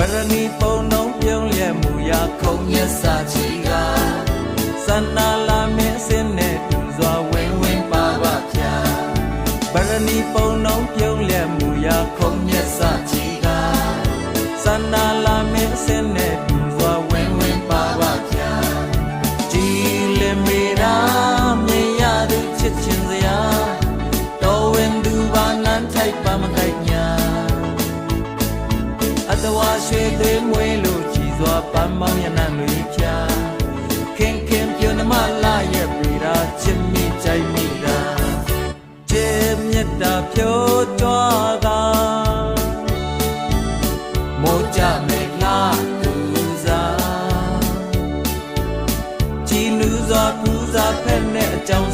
ပရဏီပုံလုံးပြုံးလျက်မူရာခုံမျက်စာချီကစန္နာလာမင်းစင်းနဲ့တူစွာဝင်းဝင်းပါပါဖြာပရဏီပုံလုံးပြုံးလျက်မူရာခုံမျက်စာချီကစန္နာလာမင်းစင်းနဲ့တူစွာဝင်းဝင်းပါပါဖြာကြည်လင်မေရာမြ တဝါရွှေသေးမွေးလို့ကြည်စွာပန်းမောင်းရနံတွေချာခင်ခင်ပြုံးမလာရဲ့ပြရာချစ်မိကြိုက်မိတာချစ်မြတ်တာဖြိုးတွားကမောကြမေလာသူစားကြည်လူစွာပူစားဖက်နဲ့အကြောင်း